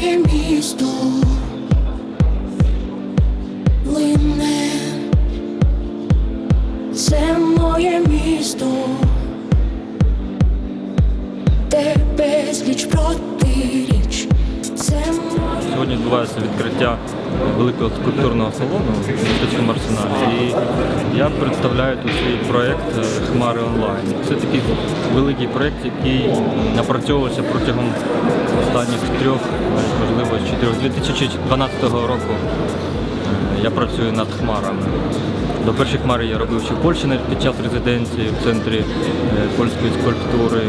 моє місто лине, це моє місто, те безліч моє. Сьогодні відбувається відкриття великого скульптурного салону в містечкому арсеналі. І я представляю тут свій проєкт е, Хмари онлайн. Це такий великий проєкт, який напрацьовувався протягом останніх трьох, можливо, чотирьох. З 2012 року е, я працюю над хмарами. До першої хмари я робив ще в Польщі під час резиденції в центрі е, польської скульптури.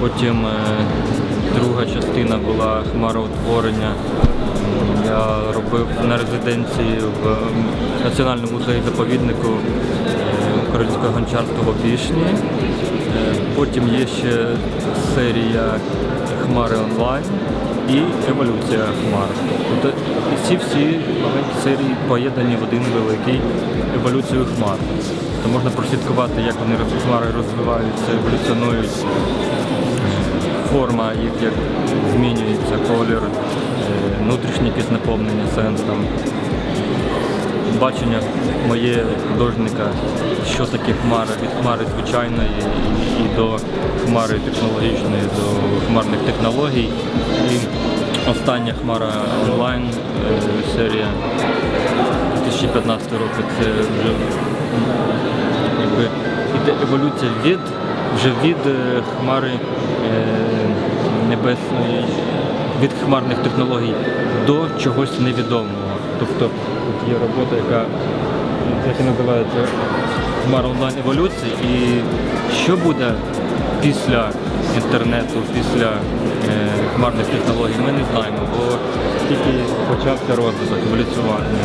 Потім друга частина була хмароутворення. Я робив на резиденції в Національному музеї заповіднику е, українського гончарства в Опішні. Е, Потім є ще серія Хмари онлайн і еволюція хмар. Тобто ці всі маленькі серії поєднані в один великий еволюцію хмар. То можна прослідкувати, як вони хмари розвиваються, еволюціонують форма їх як змінюється, колір, е, внутрішнє якесь наповнення, сенс там. Бачення моє художника, що таке хмара, від хмари звичайної і, до хмари технологічної, до хмарних технологій. І остання хмара онлайн е, серія 2015 року це вже якби іде еволюція від вже від е, хмари небесної, від хмарних технологій до чогось невідомого. Тобто є робота, яка як і називається хмара онлайн еволюції. І що буде після інтернету, після е, хмарних технологій, ми не знаємо, бо тільки почався розвиток еволюціювання.